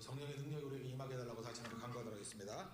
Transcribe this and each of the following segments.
성령의 우리에게 임하게 해달라고 다시 한번 간구하도록 하겠습니다.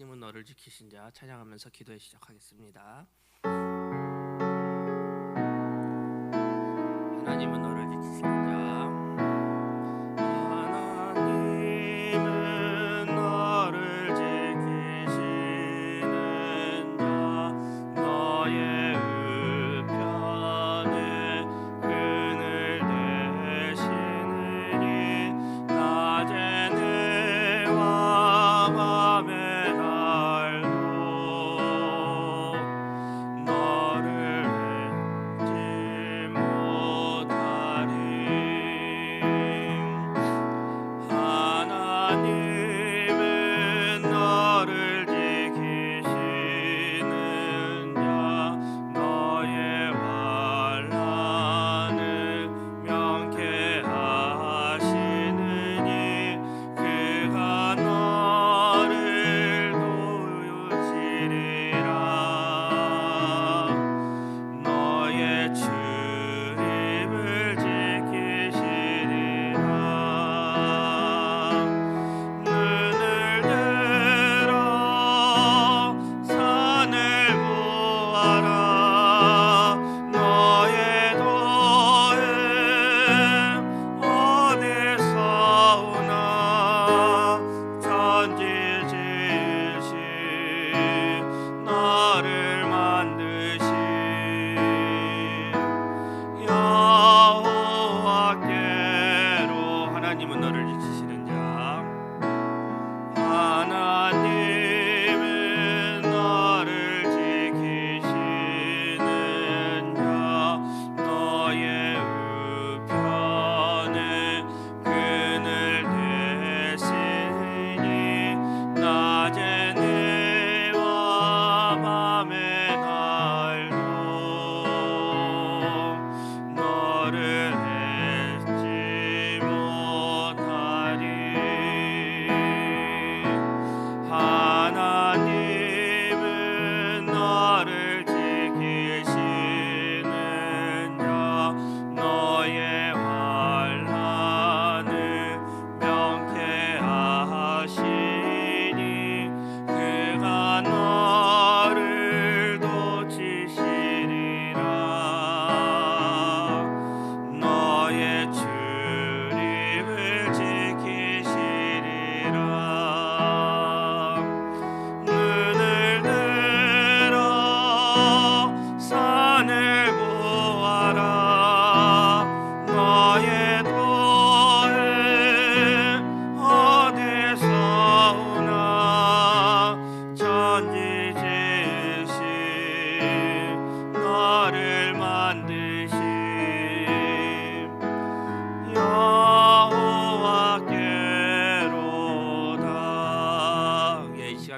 하나님은 너를 지키신 자 찬양하면서 기도해 시작하겠습니다.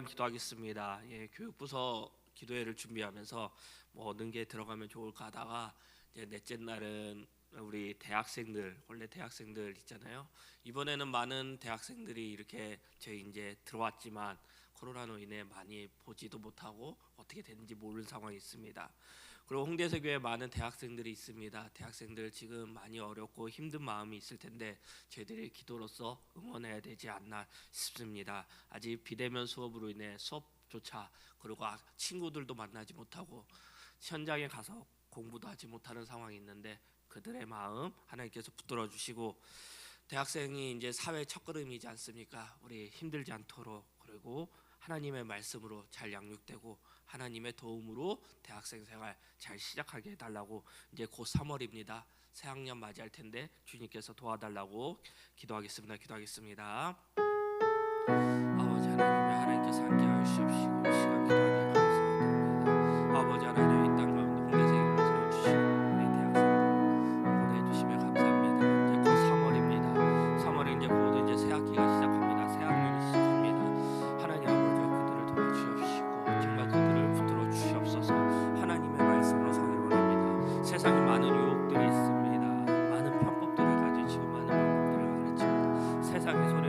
시간 기도하겠습니다. 예, 교육부서 기도회를 준비하면서 뭐 어느 게 들어가면 좋을까 하다가 이제 넷째 날은 우리 대학생들 원래 대학생들 있잖아요. 이번에는 많은 대학생들이 이렇게 저희 이제 들어왔지만 코로나로 인해 많이 보지도 못하고 어떻게 되는지 모르는 상황이 있습니다. 그리고 홍대서 교회 많은 대학생들이 있습니다. 대학생들 지금 많이 어렵고 힘든 마음이 있을 텐데 저희들이 기도로서 응원해야 되지 않나 싶습니다. 아직 비대면 수업으로 인해 수업조차 그리고 아, 친구들도 만나지 못하고 현장에 가서 공부도 하지 못하는 상황이 있는데 그들의 마음 하나님께서 붙들어 주시고 대학생이 이제 사회 첫걸음이지 않습니까? 우리 힘들지 않도록 그리고 하나님의 말씀으로 잘 양육되고 하나님의 도움으로 대학생 생활 잘 시작하게 해달라고 이제 곧 3월입니다. 새학년 맞이할 텐데 주님께서 도와달라고 기도하겠습니다. 기도하겠습니다. 세상에서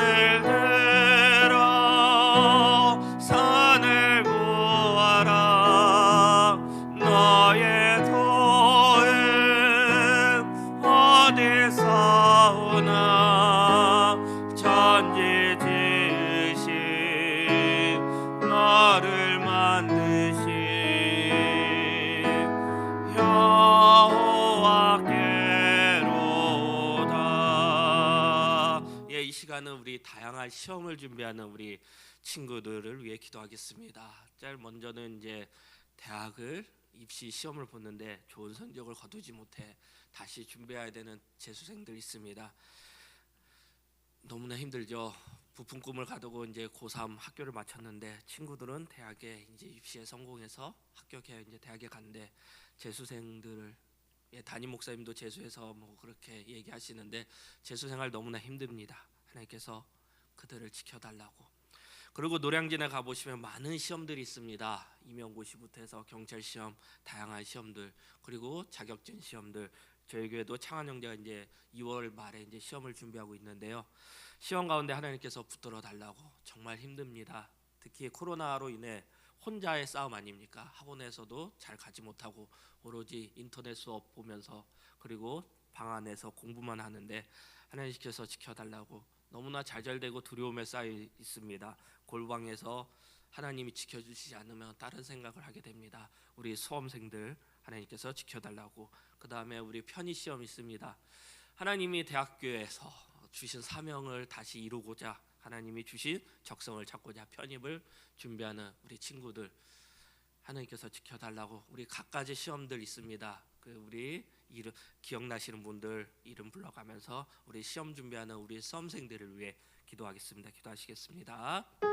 Hallelujah. 시험을 준비하는 우리 친구들을 위해 기도하겠습니다. 제일 먼저는 이제 대학을 입시 시험을 보는데 좋은 성적을 거두지 못해 다시 준비해야 되는 재수생들 있습니다. 너무나 힘들죠. 부품 꿈을 가두고 이제 고3 학교를 마쳤는데 친구들은 대학에 이제 입시에 성공해서 합격해 이제 대학에 간데 재수생들을 예, 담임 목사님도 재수해서 뭐 그렇게 얘기하시는데 재수 생활 너무나 힘듭니다. 하나님께서 그들을 지켜달라고. 그리고 노량진에 가 보시면 많은 시험들이 있습니다. 임용고시부터 해서 경찰 시험, 다양한 시험들, 그리고 자격증 시험들. 저희 교회도 창한 형제가 이제 2월 말에 이제 시험을 준비하고 있는데요. 시험 가운데 하나님께서 붙들어 달라고 정말 힘듭니다. 특히 코로나로 인해 혼자의 싸움 아닙니까? 학원에서도 잘 가지 못하고 오로지 인터넷 수업 보면서 그리고 방 안에서 공부만 하는데 하나님께서 지켜달라고 너무나 잘잘되고 두려움에 쌓여 있습니다. 골방에서 하나님이 지켜주시지 않으면 다른 생각을 하게 됩니다. 우리 수험생들 하나님께서 지켜달라고 그 다음에 우리 편의 시험 있습니다. 하나님이 대학교에서 주신 사명을 다시 이루고자 하나님이 주신 적성을 찾고자 편입을 준비하는 우리 친구들 하나님께서 지켜달라고 우리 각가지 시험들 있습니다. 그 우리 이름 기억나시는 분들 이름 불러가면서 우리 시험 준비하는 우리 수험생들을 위해 기도하겠습니다. 기도하시겠습니다.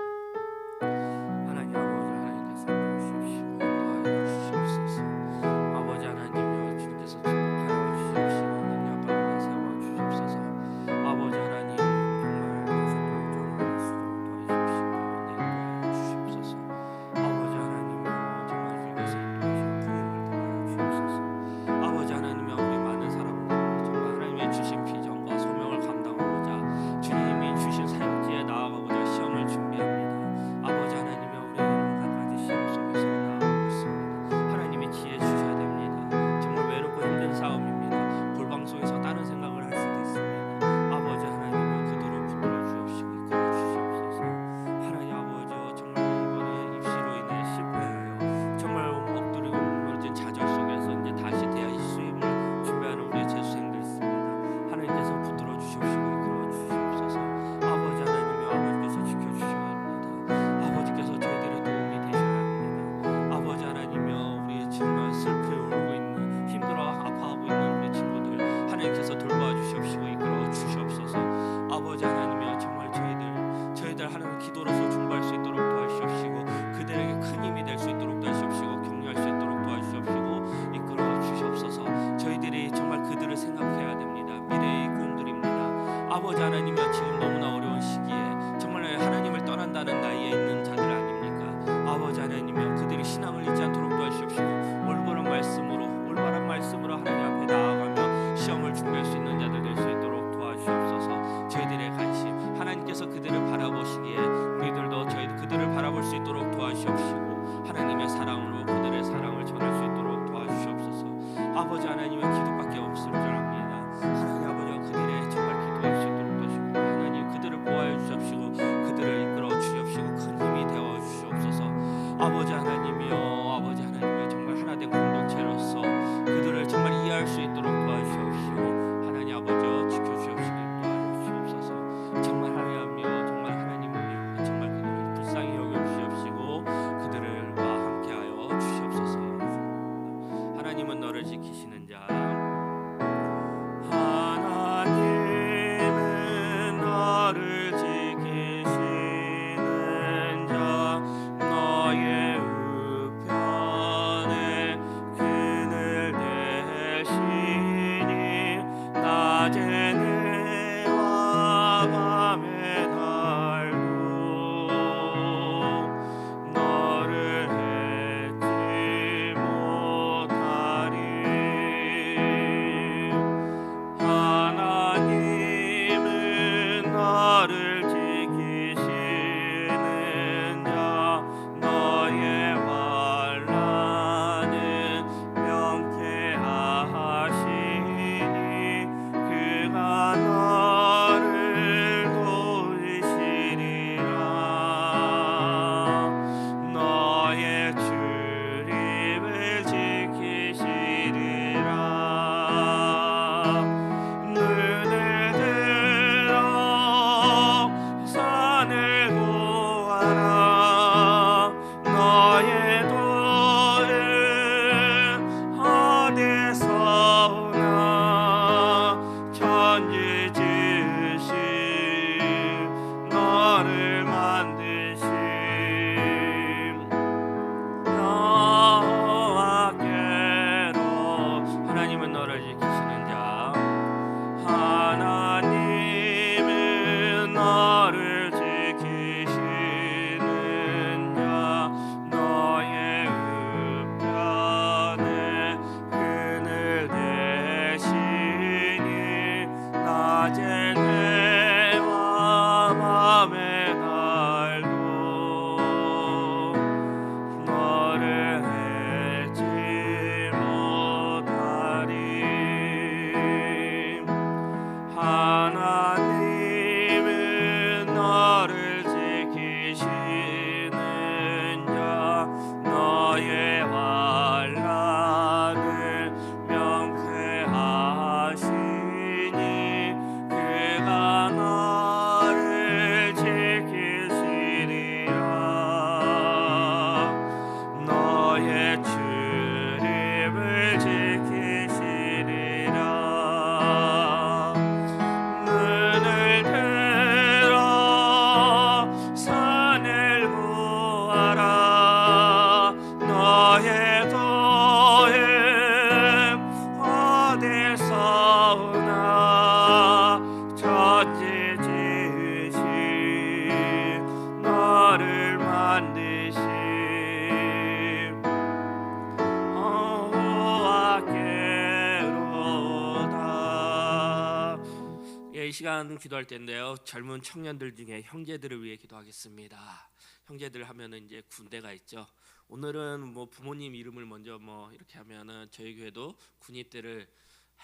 시간 기도할 때인데요. 젊은 청년들 중에 형제들을 위해 기도하겠습니다. 형제들 하면은 이제 군대가 있죠. 오늘은 뭐 부모님 이름을 먼저 뭐 이렇게 하면은 저희 교회도 군입대를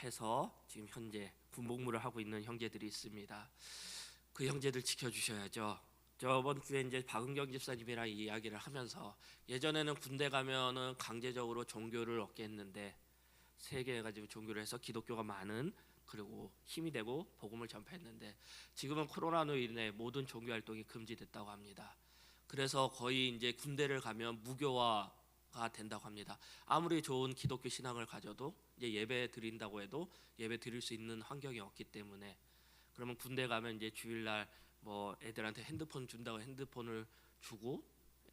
해서 지금 현재 군복무를 하고 있는 형제들이 있습니다. 그 형제들 지켜주셔야죠. 저번 주에 이제 박은경 집사님이랑 이야기를 하면서 예전에는 군대 가면은 강제적으로 종교를 얻게 했는데 세계 가지고 종교를 해서 기독교가 많은 그리고 힘이 되고 복음을 전파했는데 지금은 코로나로 인해 모든 종교 활동이 금지됐다고 합니다. 그래서 거의 이제 군대를 가면 무교화가 된다고 합니다. 아무리 좋은 기독교 신앙을 가져도 이제 예배 드린다고 해도 예배 드릴 수 있는 환경이 없기 때문에 그러면 군대 가면 이제 주일날 뭐 애들한테 핸드폰 준다고 핸드폰을 주고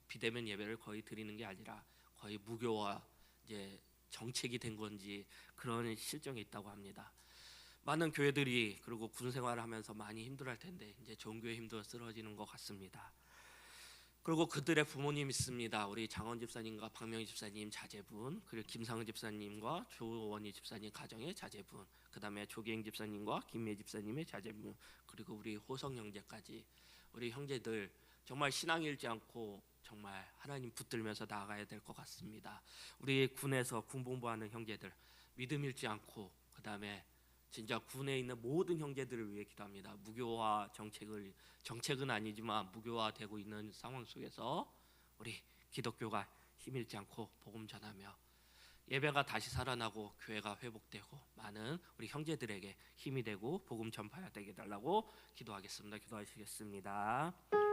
비대면 예배를 거의 드리는 게 아니라 거의 무교화 이제 정책이 된 건지 그런 실정이 있다고 합니다. 많은 교회들이 그리고 군 생활을 하면서 많이 힘들할 텐데 이제 종교의 힘도 쓰러지는 것 같습니다. 그리고 그들의 부모님 있습니다. 우리 장원 집사님과 박명희 집사님 자제분, 그리고 김상은 집사님과 조원희 집사님 가정의 자제분, 그다음에 조기행 집사님과 김미 집사님의 자제분, 그리고 우리 호성 형제까지 우리 형제들 정말 신앙 잃지 않고 정말 하나님 붙들면서 나아가야 될 것 같습니다. 우리 군에서 군복무하는 형제들 믿음 잃지 않고 그다음에 진짜 군에 있는 모든 형제들을 위해 기도합니다. 무교화 정책을 정책은 아니지만 무교화되고 있는 상황 속에서 우리 기독교가 힘일지 않고 복음 전하며 예배가 다시 살아나고 교회가 회복되고 많은 우리 형제들에게 힘이 되고 복음 전파되게 달라고 기도하겠습니다. 기도하시겠습니다.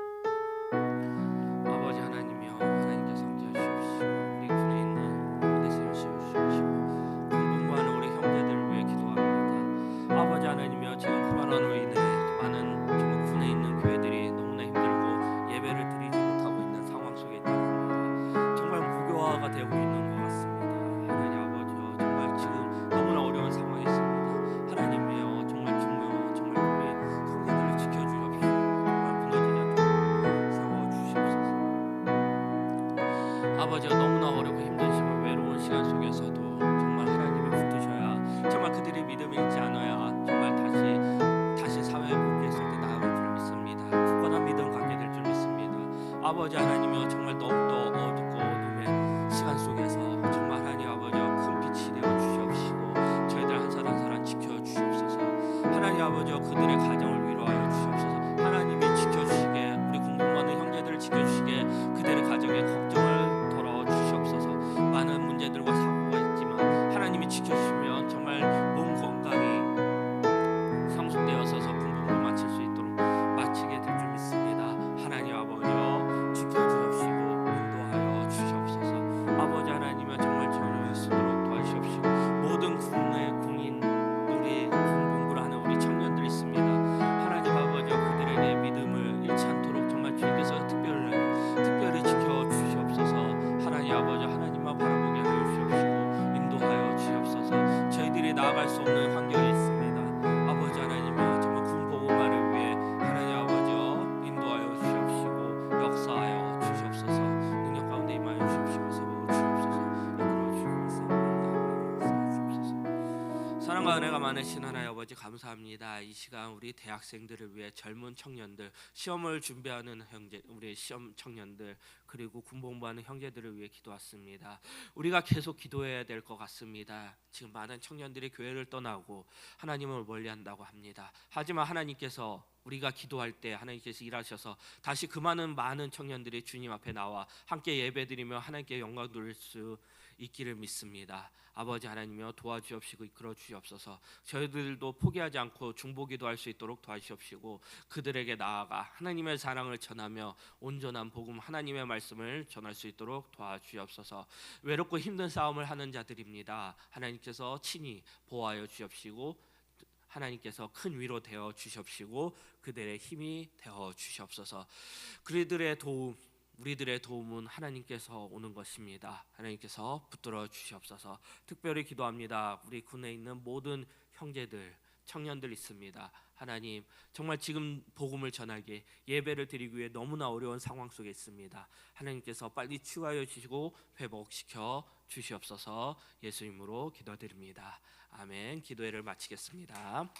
사랑과 은혜가 많으신 하나님 아버지 감사합니다. 이 시간 우리 대학생들을 위해 젊은 청년들 시험을 준비하는 형제 우리 시험 청년들 그리고 군복무하는 형제들을 위해 기도했습니다. 우리가 계속 기도해야 될 것 같습니다. 지금 많은 청년들이 교회를 떠나고 하나님을 멀리한다고 합니다. 하지만 하나님께서 우리가 기도할 때 하나님께서 일하셔서 다시 그 많은 많은 청년들이 주님 앞에 나와 함께 예배드리며 하나님께 영광 돌릴 수 있기를 믿습니다. 아버지 하나님이여 도와주옵시고 이끌어 주시옵소서. 저희들도 포기하지 않고 중보기도 할 수 있도록 도와주시옵시고 그들에게 나아가 하나님의 사랑을 전하며 온전한 복음 하나님의 말씀을 전할 수 있도록 도와주옵소서. 외롭고 힘든 싸움을 하는 자들입니다. 하나님께서 친히 보호하여 주옵시고 하나님께서 큰 위로 되어 주시옵시고 그들의 힘이 되어 주시옵소서. 그들의 도움 우리들의 도움은 하나님께서 오는 것입니다. 하나님께서 붙들어 주시옵소서. 특별히 기도합니다. 우리 군에 있는 모든 형제들, 청년들 있습니다. 하나님, 정말 지금 복음을 전하게 예배를 드리기 위해 너무나 어려운 상황 속에 있습니다. 하나님께서 빨리 치유하여 주시고 회복시켜 주시옵소서. 예수 이름으로 기도드립니다. 아멘. 기도회를 마치겠습니다.